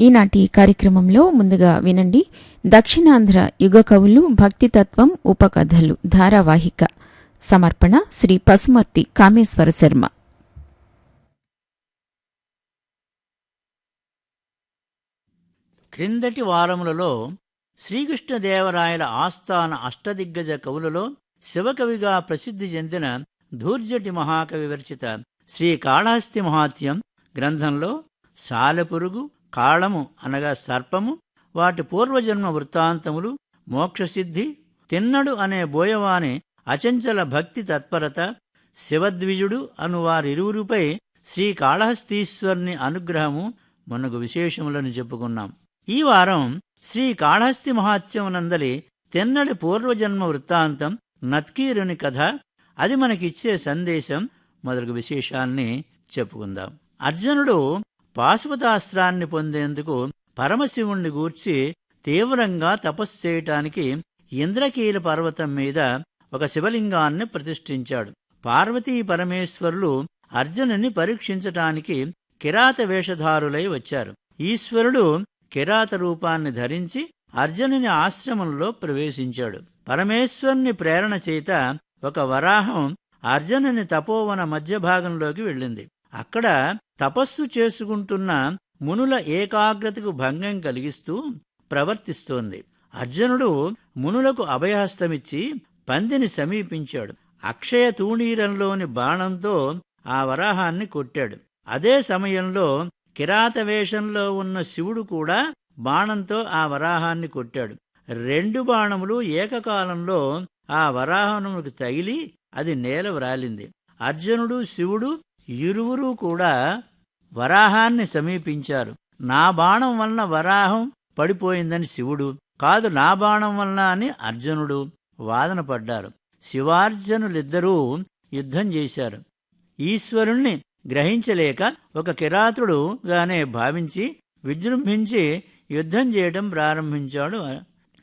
ఈనాటి కార్యక్రమంలో ముందుగా వినండి. దక్షిణాంధ్ర యుగ కవులు భక్తితత్వం ఉపకథలు ధారావాహిక. సమర్పణ శ్రీ పసుమర్తి కామేశ్వర శర్మ. క్రిందటి వారములలో శ్రీకృష్ణదేవరాయల ఆస్థాన అష్టదిగ్గజ కవులలో శివకవిగా ప్రసిద్ధి చెందిన ధూర్జటి మహాకవి విరచిత శ్రీ కాళహస్తి మహాత్యం గ్రంథంలో సాలెపురుగు కాళము అనగా సర్పము వాటి పూర్వజన్మ వృత్తాంతములు మోక్షసిద్ధి తిన్నడు అనే బోయవాని అచంచల భక్తి తత్పరత శివద్విజుడు అను వారిరువురుపై శ్రీకాళహస్తీశ్వరుని అనుగ్రహము మనకు విశేషములను చెప్పుకున్నాం. ఈ వారం శ్రీ కాళహస్తి మహాత్యం నందలి తెన్నడి పూర్వజన్మ వృత్తాంతం నత్కీరుని కథ అది మనకిచ్చే సందేశం మొదలగు విశేషాన్ని చెప్పుకుందాం. అర్జునుడు పాశుపతాస్త్రాన్ని పొందేందుకు పరమశివుణ్ణి గూర్చి తీవ్రంగా తపస్సు చేయటానికి ఇంద్రకీల పర్వతం మీద ఒక శివలింగాన్ని ప్రతిష్ఠించాడు. పార్వతీ పరమేశ్వరులు అర్జునుని పరీక్షించటానికి కిరాత వేషధారులై వచ్చారు. ఈశ్వరుడు కిరాత రూపాన్ని ధరించి అర్జునుని ఆశ్రమంలో ప్రవేశించాడు. పరమేశ్వరుని ప్రేరణ చేత ఒక వరాహం అర్జునుని తపోవన మధ్య భాగంలోకి వెళ్ళింది. అక్కడ తపస్సు చేసుకుంటున్న మునుల ఏకాగ్రతకు భంగం కలిగిస్తూ ప్రవర్తిస్తోంది. అర్జునుడు మునులకు అభయహస్తమిచ్చి పందిని సమీపించాడు. అక్షయ తూణీరంలోని బాణంతో ఆ వరాహాన్ని కొట్టాడు. అదే సమయంలో కిరాత వేషంలో ఉన్న శివుడు కూడా బాణంతో ఆ వరాహాన్ని కొట్టాడు. రెండు బాణములు ఏకకాలంలో ఆ వరాహమునకు తగిలి అది నేల వ్రాలింది. అర్జునుడు శివుడు ఇరువురూ కూడా వరాహాన్ని సమీపించారు. నా బాణం వలన వరాహం పడిపోయిందని శివుడు కాదు నా బాణం వలన అని అర్జునుడు వాదన పడ్డారు. శివార్జునులిద్దరూ యుద్ధం చేశారు. ఈశ్వరుణ్ణి గ్రహించలేక ఒక కిరాతుడుగానే భావించి విజృంభించి యుద్ధం చేయడం ప్రారంభించాడు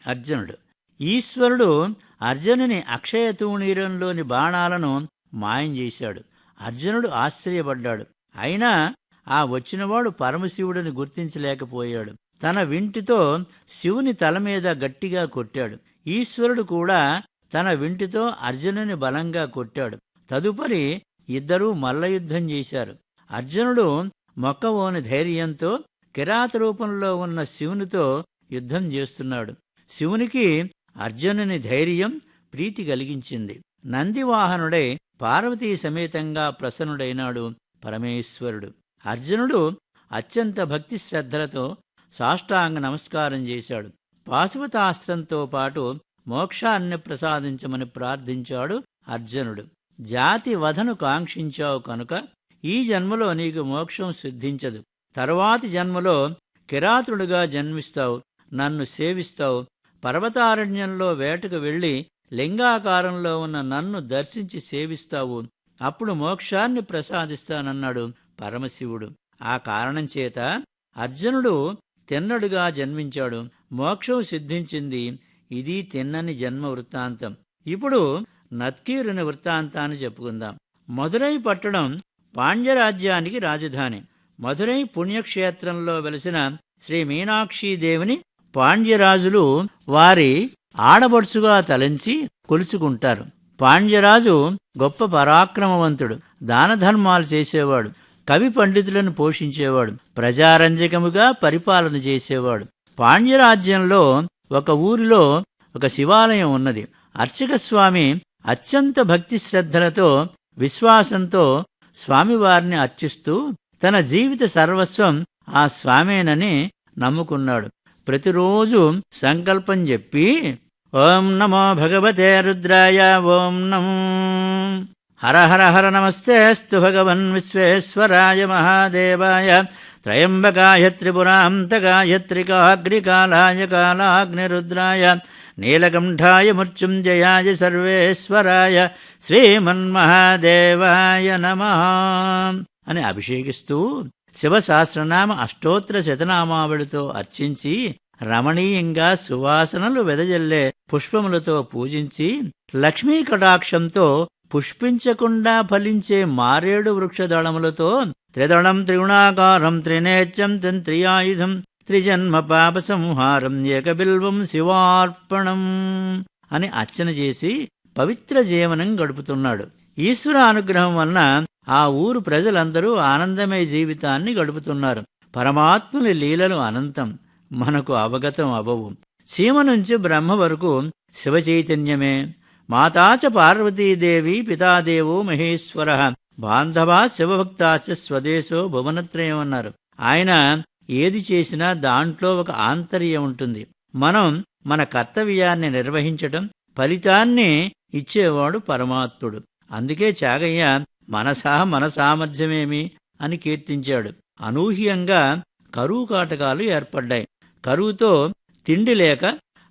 అర్జునుడు. ఈశ్వరుడు అర్జునుని అక్షయ తూణీరంలోని బాణాలను మాయం చేశాడు. అర్జునుడు ఆశ్చర్యపడ్డాడు. అయినా ఆ వచ్చినవాడు పరమశివుడిని గుర్తించలేకపోయాడు. తన వింటితో శివుని తల మీద గట్టిగా కొట్టాడు. ఈశ్వరుడు కూడా తన వింటితో అర్జునుని బలంగా కొట్టాడు. తదుపరి ఇద్దరూ మల్లయుద్ధం చేశారు. అర్జునుడు మొక్కవోని ధైర్యంతో కిరాత రూపంలో ఉన్న శివునితో యుద్ధం చేస్తున్నాడు. శివునికి అర్జునుని ధైర్యం ప్రీతి కలిగించింది. నందివాహనుడై పార్వతీ సమేతంగా ప్రసన్నుడైనాడు పరమేశ్వరుడు. అర్జునుడు అత్యంత భక్తి శ్రద్ధలతో సాష్టాంగ నమస్కారం చేశాడు. పాశుపతాస్త్రంతో పాటు మోక్షాన్ని ప్రసాదించమని ప్రార్థించాడు అర్జునుడు. జాతి వధను కాంక్షించావు కనుక ఈ జన్మలో నీకు మోక్షం సిద్ధించదు. తరువాతి జన్మలో కిరాతుడుగా జన్మిస్తావు నన్ను సేవిస్తావు. పర్వతారణ్యంలో వేటకు వెళ్ళి లింగాకారంలో ఉన్న నన్ను దర్శించి సేవిస్తావు. అప్పుడు మోక్షాన్ని ప్రసాదిస్తానన్నాడు పరమశివుడు. ఆ కారణం చేత అర్జునుడు తిన్నడుగా జన్మించాడు. మోక్షం సిద్ధించింది. ఇది తిన్నని జన్మ వృత్తాంతం. ఇప్పుడు నత్కీరుని వృత్తాంతాన్ని చెప్పుకుందాం. మధురై పట్టణం పాండ్యరాజ్యానికి రాజధాని. మధురై పుణ్యక్షేత్రంలో వెలసిన శ్రీ మీనాక్షీదేవిని పాండ్యరాజులు వారి ఆడబడుచుగా తలంచి కొలుచుకుంటారు. పాండ్యరాజు గొప్ప పరాక్రమవంతుడు. దానధర్మాలు చేసేవాడు. కవి పండితులను పోషించేవాడు. ప్రజారంజకముగా పరిపాలన చేసేవాడు. పాండ్యరాజ్యంలో ఒక ఊరిలో ఒక శివాలయం ఉన్నది. అర్చక స్వామి అత్యంత భక్తి శ్రద్ధలతో విశ్వాసంతో స్వామివారిని అర్చిస్తూ తన జీవిత సర్వస్వం ఆ స్వామేనని నమ్ముకున్నాడు. ప్రతిరోజు సంకల్పం చెప్పి ఓం నమో భగవతే రుద్రాయ ఓం నమో. హర హర హర నమస్తేస్తు భగవన్ విశ్వేశ్వరాయ మహాదేవాయ. త్రయంబకాయ త్రిపురాంతకాయ త్రికాగ్నికాలాయ కాలాగ్నిరుద్రాయ. నీలకంఠాయ మృత్యుంజయాయ సర్వేశ్వరాయ. శ్రీమన్మహాదేవాయ నమ. అని అభిషేకిస్తూ శివసహస్రనామ అష్టోత్తర శతనామావళితో అర్చించి రమణీయంగా సువాసనలు వెదజల్లే పుష్పములతో పూజించి లక్ష్మీ కటాక్షంతో పుష్పించకుండా ఫలించే మారేడు వృక్షదళములతో త్రిదళం త్రిగుణాకారం త్రినేత్యం త్రియాయుధం త్రిజన్మ పాప సంహారం ఏకబిల్వం శివార్పణం అని అర్చన చేసి పవిత్ర జీవనం గడుపుతున్నాడు. ఈశ్వర అనుగ్రహం వలన ఆ ఊరు ప్రజలందరూ ఆనందమయ జీవితాన్ని గడుపుతున్నారు. పరమాత్ముని లీలలు అనంతం. మనకు అవగతం అవవు. సీమ నుంచి బ్రహ్మ వరకు శివ చైతన్యమే మాతాచ పార్వతీదేవి పితాదేవో మహేశ్వర. బాంధవా శివభక్తాచ స్వదేశో భువనత్రయం అన్నారు. ఆయన ఏది చేసినా దాంట్లో ఒక ఆంతర్యం ఉంటుంది. మనం మన కర్తవ్యాన్ని నిర్వహించటం ఫలితాన్ని ఇచ్చేవాడు పరమాత్ముడు. అందుకే చాగయ్య మనసా మన సామర్థ్యమేమి అని కీర్తించాడు. అనూహ్యంగా కరువు కాటకాలు ఏర్పడ్డాయి. కరువుతో తిండి లేక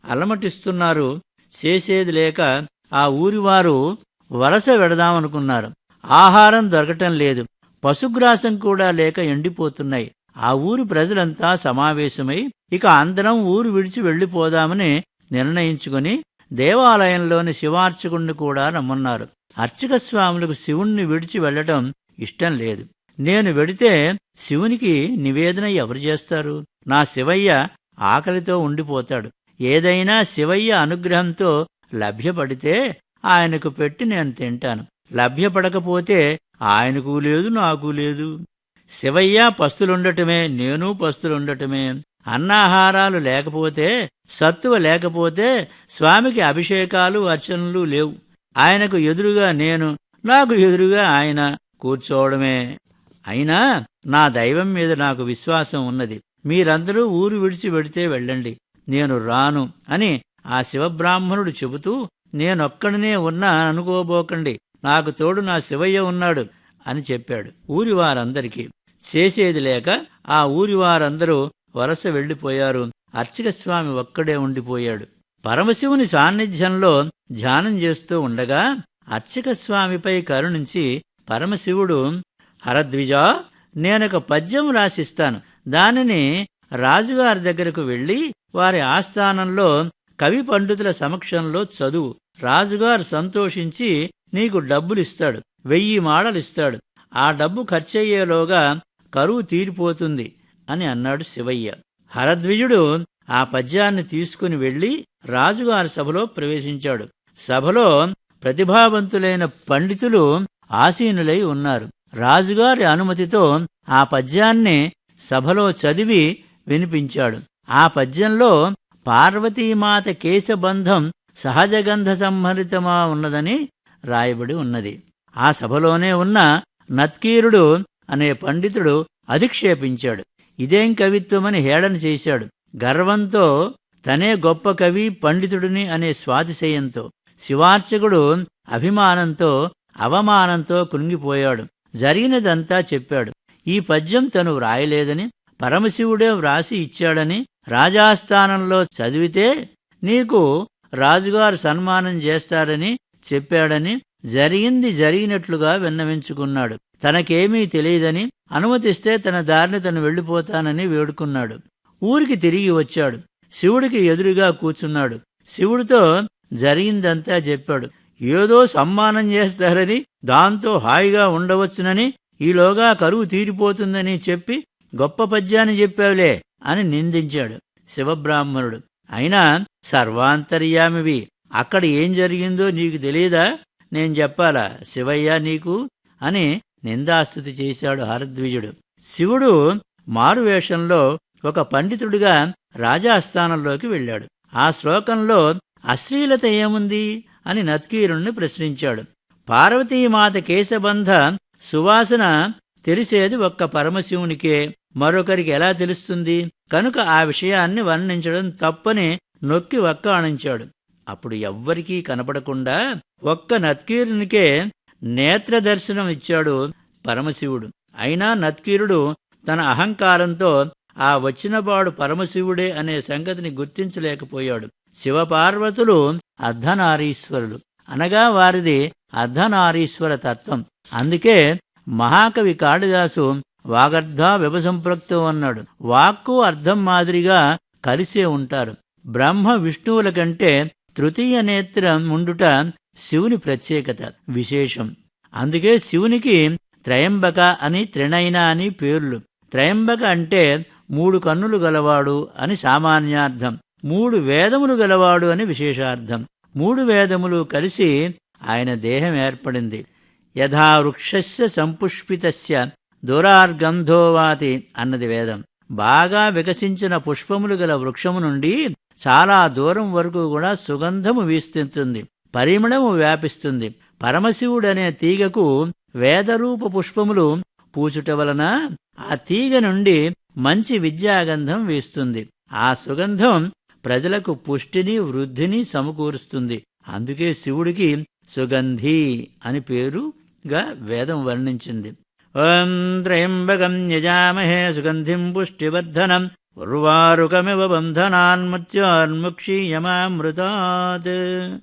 అలమటిస్తున్నారు చేసేది లేక ఆ ఊరివారు వలస వెడదామనుకున్నారు. ఆహారం దొరకటం లేదు పశుగ్రాసం కూడా లేక ఎండిపోతున్నాయి. ఆ ఊరి ప్రజలంతా సమావేశమై ఇక అందరం ఊరు విడిచి వెళ్ళిపోదామని నిర్ణయించుకుని దేవాలయంలోని శివార్చకుణ్ణి కూడా రమ్మన్నారు. అర్చక స్వాములకు శివుణ్ణి విడిచి వెళ్ళటం ఇష్టం లేదు. నేను వెడితే శివునికి నివేదన ఎవరు చేస్తారు? నా శివయ్య ఆకలితో ఉండిపోతాడు. ఏదైనా శివయ్య అనుగ్రహంతో లభ్యపడితే ఆయనకు పెట్టి నేను తింటాను. లభ్యపడకపోతే ఆయనకు లేదు నాకు లేదు. శివయ్య పస్తులుండటమే నేను పస్తులుండటమే. అన్నాహారాలు లేకపోతే సత్తువ లేకపోతే స్వామికి అభిషేకాలు అర్చనలు లేవు. ఆయనకు ఎదురుగా నేను నాకు ఎదురుగా ఆయన కూర్చోవడమే. అయినా నా దైవం మీద నాకు విశ్వాసం ఉన్నది. మీరందరూ ఊరు విడిచి వెడితే వెళ్ళండి. నేను రాను అని ఆ శివబ్రాహ్మణుడు చెబుతూ నేనొక్కడనే ఉన్నా అనుకోబోకండి. నాకు తోడు నా శివయ్య ఉన్నాడు అని చెప్పాడు ఊరి వారందరికీ చేసేది లేక ఆ ఊరి వారందరూ వలస వెళ్ళిపోయారు అర్చక స్వామి ఒక్కడే ఉండిపోయాడు. పరమశివుని సాన్నిధ్యంలో ధ్యానం చేస్తూ ఉండగా అర్చక స్వామిపై కరుణించి పరమశివుడు హరద్విజా నేనొక పద్యం రాసిస్తాను. దానిని రాజుగారి దగ్గరకు వెళ్ళి వారి ఆస్థానంలో కవి పండితుల సమక్షంలో చదువు. రాజుగారు సంతోషించి నీకు డబ్బులిస్తాడు వెయ్యి మాడలిస్తాడు. ఆ డబ్బు ఖర్చయ్యేలోగా కరువు తీరిపోతుంది అని అన్నాడు శివయ్య. హరద్విజుడు ఆ పద్యాన్ని తీసుకుని వెళ్ళి రాజుగారి సభలో ప్రవేశించాడు. సభలో ప్రతిభావంతులైన పండితులు ఆసీనులై ఉన్నారు. రాజుగారి అనుమతితో ఆ పద్యాన్ని సభలో చదివి వినిపించాడు. ఆ పద్యంలో పార్వతీమాత కేశబంధం సహజగంధ సంహరితమా ఉన్నదని రాయబడి ఉన్నది. ఆ సభలోనే ఉన్న నత్కీరుడు అనే పండితుడు అధిక్షేపించాడు. ఇదేం కవిత్వమని హేళన చేశాడు. గర్వంతో తనే గొప్ప కవి పండితుడిని అనే స్వాతిశయంతో శివార్చకుడు అభిమానంతో అవమానంతో కృంగిపోయాడు. జరిగినదంతా చెప్పాడు. ఈ పద్యం తను వ్రాయలేదని పరమశివుడే వ్రాసి ఇచ్చాడని రాజాస్థానంలో చదివితే నీకు రాజుగారు సన్మానం చేస్తాడని చెప్పాడని జరిగింది జరిగినట్లుగా విన్నవించుకున్నాడు. తనకేమీ తెలియదని అనుమతిస్తే తన దారిని తను వెళ్ళిపోతానని వేడుకున్నాడు. ఊరికి తిరిగి వచ్చాడు. శివుడికి ఎదురుగా కూర్చున్నాడు. శివుడితో జరిగిందంతా చెప్పాడు. ఏదో సమ్మానం చేస్తారని దాంతో హాయిగా ఉండవచ్చునని ఈలోగా కరువు తీరిపోతుందని చెప్పి గొప్ప పద్యాన్ని చెప్పావులే అని నిందించాడు శివబ్రాహ్మణుడు. అయినా సర్వాంతర్యామివి. అక్కడ ఏం జరిగిందో నీకు తెలియదా? నేను చెప్పాలా శివయ్య నీకు? అని నిందాస్తుతి చేశాడు హరద్విజుడు. శివుడు మారువేషంలో ఒక పండితుడిగా రాజాస్థానంలోకి వెళ్ళాడు. ఆ శ్లోకంలో అశ్లీలత ఏముంది? అని నత్కీరుణ్ణి ప్రశ్నించాడు. పార్వతీమాత కేశబంధ సువాసన తెలిసేది ఒక్క పరమశివునికే. మరొకరికి ఎలా తెలుస్తుంది? కనుక ఆ విషయాన్ని వర్ణించడం తప్పని నొక్కి వక్క అణించాడు అప్పుడు ఎవ్వరికీ కనపడకుండా ఒక్క నత్కీరునికే నేత్ర దర్శనం ఇచ్చాడు పరమశివుడు. అయినా నత్కీరుడు తన అహంకారంతో ఆ వచ్చినవాడు పరమశివుడే అనే సంగతిని గుర్తించలేకపోయాడు. శివపార్వతులు అర్ధనారీశ్వరులు. అనగా వారిది అర్ధనారీశ్వర తత్వం అందుకే మహాకవి కాళిదాసు వాగర్ధ విభసంపృక్తం అన్నాడు. వాక్కు అర్థం మాదిరిగా కలిసే ఉంటారు. బ్రహ్మ విష్ణువుల కంటే తృతీయ నేత్రం ఉండుట శివుని ప్రత్యేకత విశేషం. అందుకే శివునికి త్రయంబక అని త్రినయన అని పేర్లు. త్రయంబక అంటే మూడు కన్నులు గలవాడు అని సామాన్యార్థం. మూడు వేదములు గలవాడు అని విశేషార్థం. మూడు వేదములు కలిసి ఆయన దేహం ఏర్పడింది. యథా వృక్షస్య సంపుష్పితస్య దూరార్గంధోవాతి అన్నది వేదం. బాగా వికసించిన పుష్పములు గల వృక్షము నుండి చాలా దూరం వరకు కూడా సుగంధము వీస్తుంటుంది పరిమళము వ్యాపిస్తుంది. పరమశివుడనే తీగకు వేదరూప పుష్పములు పూచుట వలన ఆ తీగ నుండి మంచి విద్యాగంధం వీస్తుంది. ఆ సుగంధం ప్రజలకు పుష్టిని వృద్ధిని సమకూరుస్తుంది. అందుకే శివుడికి సుగంధి అని పేరుగా వేదం వర్ణించింది. ఓం త్రయంబకం యజామహే సుగంధిం పుష్టివర్ధనం ఉర్వారుకమివ బంధనాన్మత్యోన్ముక్షీయమామృతాత్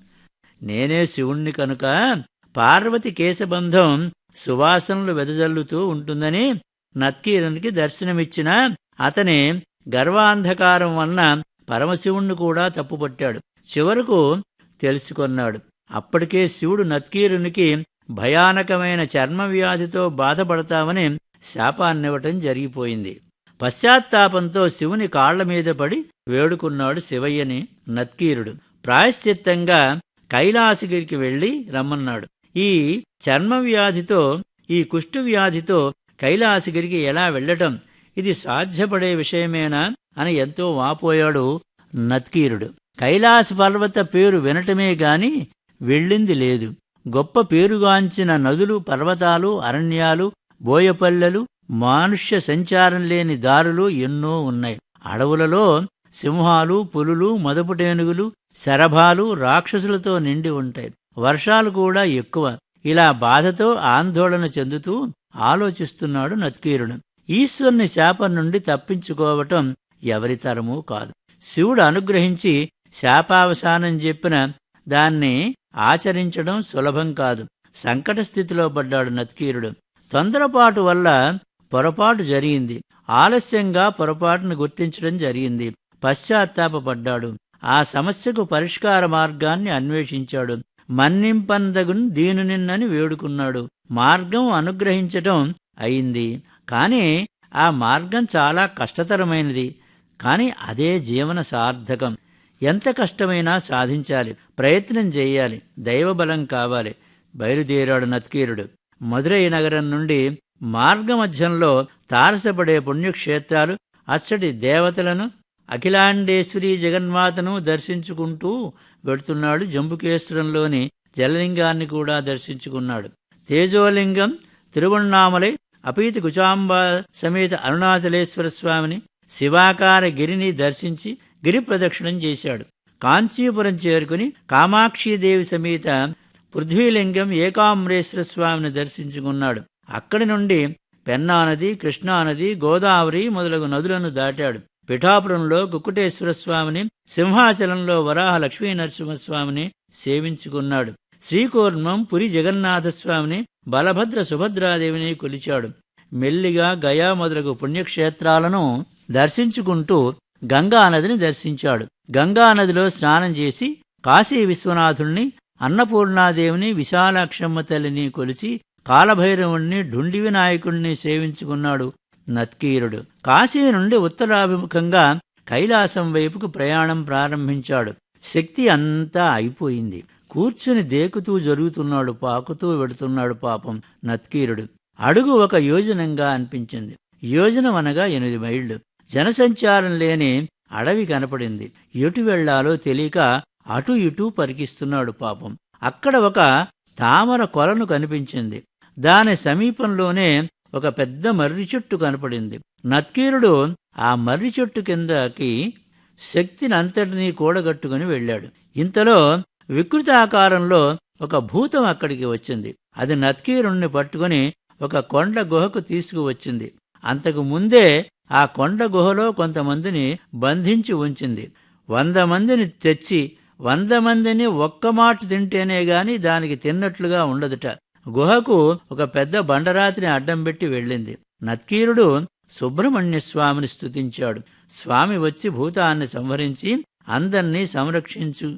నేనే శివుణ్ణి కనుక పార్వతి కేశబంధం సువాసనలు వెదజల్లుతూ ఉంటుందని నత్కీరునికి దర్శనమిచ్చిన అతని గర్వాంధకారం వలన పరమశివుణ్ణి కూడా తప్పుపట్టాడు. చివరకు తెలుసుకొన్నాడు. అప్పటికే శివుడు నత్కీరునికి భయానకమైన చర్మ వ్యాధితో బాధపడతామని శాపాన్నివ్వటం జరిగిపోయింది. పశ్చాత్తాపంతో శివుని కాళ్ళ మీద పడి వేడుకున్నాడు శివయ్యని నత్కీరుడు. ప్రాయశ్చిత్తంగా కైలాసగిరికి వెళ్ళి రమ్మన్నాడు. ఈ చర్మ వ్యాధితో ఈ కుష్టు వ్యాధితో కైలాసగిరికి ఎలా వెళ్ళటం ఇది సాధ్యపడే విషయమేనా అని ఎంతో వాపోయాడు నత్కీరుడు. కైలాస పర్వత పేరు వినటమే గాని వెళ్ళింది లేదు. గొప్ప పేరుగాంచిన నదులు పర్వతాలు అరణ్యాలు బోయపల్లెలు మానుష్య సంచారం లేని దారులు ఎన్నో ఉన్నాయి. అడవులలో సింహాలు పులులు మదపుటేనుగులు శరభాలు రాక్షసులతో నిండి ఉంటాయి. వర్షాలు కూడా ఎక్కువ. ఇలా బాధతో ఆందోళన చెందుతూ ఆలోచిస్తున్నాడు నత్కీరుడు. ఈశ్వరుని శాపం నుండి తప్పించుకోవటం ఎవరి తరమూ కాదు. శివుడు అనుగ్రహించి శాపావసానం చెప్పిన దాన్ని ఆచరించడం సులభం కాదు. సంకట స్థితిలో పడ్డాడు నత్కీరుడు. తొందరపాటు వల్ల పొరపాటు జరిగింది. ఆలస్యంగా పొరపాటును గుర్తించడం జరిగింది. పశ్చాత్తాపడ్డాడు ఆ సమస్యకు పరిష్కార మార్గాన్ని అన్వేషించాడు. మన్నింపందగున్ దీనునిన్నని వేడుకున్నాడు. మార్గం అనుగ్రహించటం అయింది. కాని ఆ మార్గం చాలా కష్టతరమైనది. కాని అదే జీవన సార్థకం. ఎంత కష్టమైనా సాధించాలి ప్రయత్నం చేయాలి దైవబలం కావాలి. బయలుదేరాడు నత్కీరుడు. మధురై నగరం నుండి మార్గమధ్యంలో తారసపడే పుణ్యక్షేత్రాలు అచ్చటి దేవతలను అఖిలాండేశ్వరి జగన్మాతను దర్శించుకుంటూ వెడుతున్నాడు జంబుకేశ్వరంలోని జలలింగాన్ని కూడా దర్శించుకున్నాడు. తేజోలింగం తిరువణ్ణామలై అపీత కుచాంబ సమేత అరుణాచలేశ్వర స్వామిని శివాకార గిరిని దర్శించి గిరి ప్రదక్షిణం చేశాడు. కాంచీపురం చేరుకుని కామాక్షీదేవి సమేత పృథ్వీలింగం ఏకామ్రేశ్వర స్వామిని దర్శించుకున్నాడు. అక్కడి నుండి పెన్నానది కృష్ణానది గోదావరి మొదలగు నదులను దాటాడు. పిఠాపురంలో కుక్కుటేశ్వర స్వామిని సింహాచలంలో వరాహ లక్ష్మీ నరసింహస్వామిని సేవించుకున్నాడు. శ్రీకూర్మం పురి జగన్నాథస్వామిని బలభద్ర సుభద్రాదేవిని కొలిచాడు. మెల్లిగా గయా మొదలగు పుణ్యక్షేత్రాలను దర్శించుకుంటూ గంగానదిని దర్శించాడు. గంగానదిలో స్నానం చేసి కాశీ విశ్వనాథుణ్ణి అన్నపూర్ణాదేవిని విశాలాక్షమ్మ తల్లిని కొలిచి కాలభైరవుణ్ణి ఢుండి వినాయకుణ్ణి సేవించుకున్నాడు నత్కీరుడు. కాశీ నుండి ఉత్తరాభిముఖంగా కైలాసం వైపుకు ప్రయాణం ప్రారంభించాడు. శక్తి అంతా అయిపోయింది. కూర్చుని దేకుతూ జరుగుతున్నాడు పాకుతూ వెడుతున్నాడు పాపం నత్కీరుడు. అడుగు ఒక యోజనంగా అనిపించింది. యోజనం అనగా ఎనిమిది మైళ్ళు. జనసంచారం లేని అడవి కనపడింది. ఎటు వెళ్ళాలో తెలియక అటు ఇటు పరికిస్తున్నాడు పాపం. అక్కడ ఒక తామర కొలను కనిపించింది. దాని సమీపంలోనే ఒక పెద్ద మర్రి చెట్టు కనపడింది. నత్కీరుడు ఆ మర్రి చెట్టు కిందకి శక్తిని అంతటినీ కూడగట్టుకుని వెళ్ళాడు. ఇంతలో వికృతాకారంలో ఒక భూతం అక్కడికి వచ్చింది. అది నత్కీరుణ్ణి పట్టుకుని ఒక కొండ గుహకు తీసుకువచ్చింది. అంతకు ముందే ఆ కొండ గుహలో కొంతమందిని బంధించి ఉంచింది. వంద మందిని తెచ్చి వంద మందిని ఒక్క మాట తింటేనే గాని దానికి తిన్నట్లుగా ఉండదుట. గుహకు ఒక పెద్ద బండరాతిని అడ్డం పెట్టి వెళ్ళింది. నత్కీరుడు సుబ్రహ్మణ్య స్వామిని స్తుతించాడు. స్వామి వచ్చి భూతాన్ని సంహరించి అందర్నీ సంరక్షించు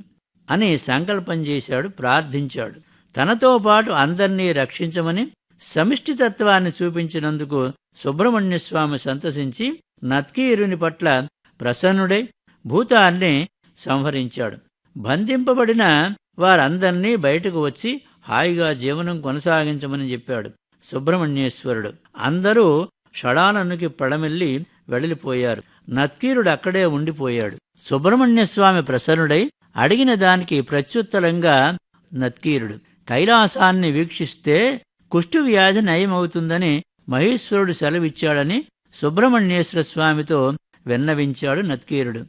అని సంకల్పం చేశాడు ప్రార్థించాడు. తనతో పాటు అందర్నీ రక్షించమని సమిష్టితత్వాన్ని చూపించినందుకు సుబ్రహ్మణ్యస్వామి సంతసించి నత్కీరుని పట్ల ప్రసన్నుడై భూతాన్ని సంహరించాడు. బంధింపబడిన వారందర్నీ బయటకు వచ్చి హాయిగా జీవనం కొనసాగించమని చెప్పాడు సుబ్రహ్మణ్యేశ్వరుడు. అందరూ షడానన్నుకి పడమెల్లి వెడలిపోయారు నత్కీరుడు అక్కడే ఉండిపోయాడు. సుబ్రహ్మణ్య స్వామి ప్రసన్నుడై అడిగిన దానికి ప్రత్యుత్తరంగా నత్కీరుడు. కైలాసాన్ని వీక్షిస్తే కుష్టు వ్యాధి నయమవుతుందని మహేశ్వరుడు సెలవిచ్చాడని సుబ్రహ్మణ్యేశ్వర స్వామితో విన్నవించాడు నత్కీరుడు.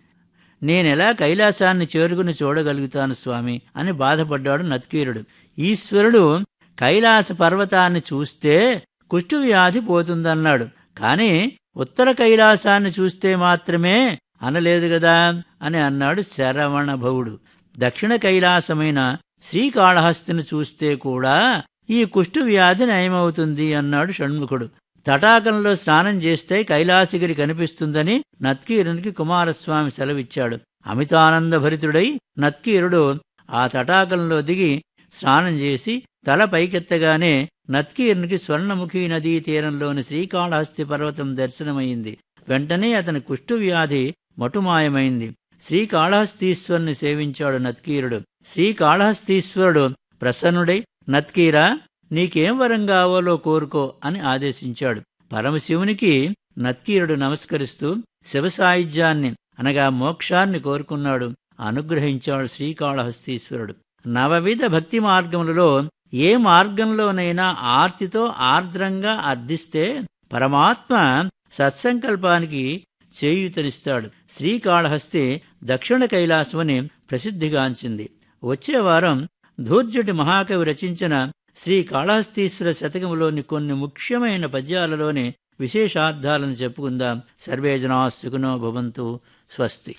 నేనెలా కైలాసాన్ని చేరుకుని చూడగలుగుతాను స్వామి అని బాధపడ్డాడు నత్కీరుడు. ఈశ్వరుడు కైలాస పర్వతాన్ని చూస్తే కుష్టు వ్యాధి పోతుందన్నాడు. కాని ఉత్తర కైలాసాన్ని చూస్తే మాత్రమే అనలేదు గదా అని అన్నాడు శరవణ భవుడు దక్షిణ కైలాసమైన శ్రీకాళహస్తిని చూస్తే కూడా ఈ కుష్టు వ్యాధి నయమవుతుంది అన్నాడు షణ్ముఖుడు. తటాకంలో స్నానం చేస్తే కైలాసగిరి కనిపిస్తుందని నత్కీరునికి కుమారస్వామి సెలవిచ్చాడు. అమితానందభరితుడై నత్కీరుడు ఆ తటాకంలో దిగి స్నానం చేసి తల పైకెత్తగానే నత్కీరునికి స్వర్ణముఖి నదీ తీరంలోని శ్రీకాళహస్తి పర్వతం దర్శనమైంది. వెంటనే అతని కుష్టు వ్యాధి మటుమాయమైంది. శ్రీకాళహస్తీశ్వరుని సేవించాడు నత్కీరుడు. శ్రీకాళహస్తీశ్వరుడు ప్రసన్నుడై నత్కీరా నీకేం వరం కావాలో కోరుకో అని ఆదేశించాడు. పరమశివునికి నత్కీరుడు నమస్కరిస్తూ శివసాయుధ్యాన్ని అనగా మోక్షాన్ని కోరుకున్నాడు అనుగ్రహించాడు శ్రీకాళహస్తీశ్వరుడు. నవవిధ భక్తి మార్గములలో ఏ మార్గంలోనైనా ఆర్తితో ఆర్ద్రంగా అర్థిస్తే పరమాత్మ సత్సంకల్పానికి చేయూతనిస్తాడు. శ్రీకాళహస్తి దక్షిణ కైలాసమని ప్రసిద్ధిగాంచింది. వచ్చే వారం ధూర్జటి మహాకవి రచించిన శ్రీ కాళహస్తీశ్వర శతకములోని కొన్ని ముఖ్యమైన పద్యాలలోని విశేషార్థాలను చెప్పుకుందాం. సర్వేజనా సుఖనో భవంతు. స్వస్తి.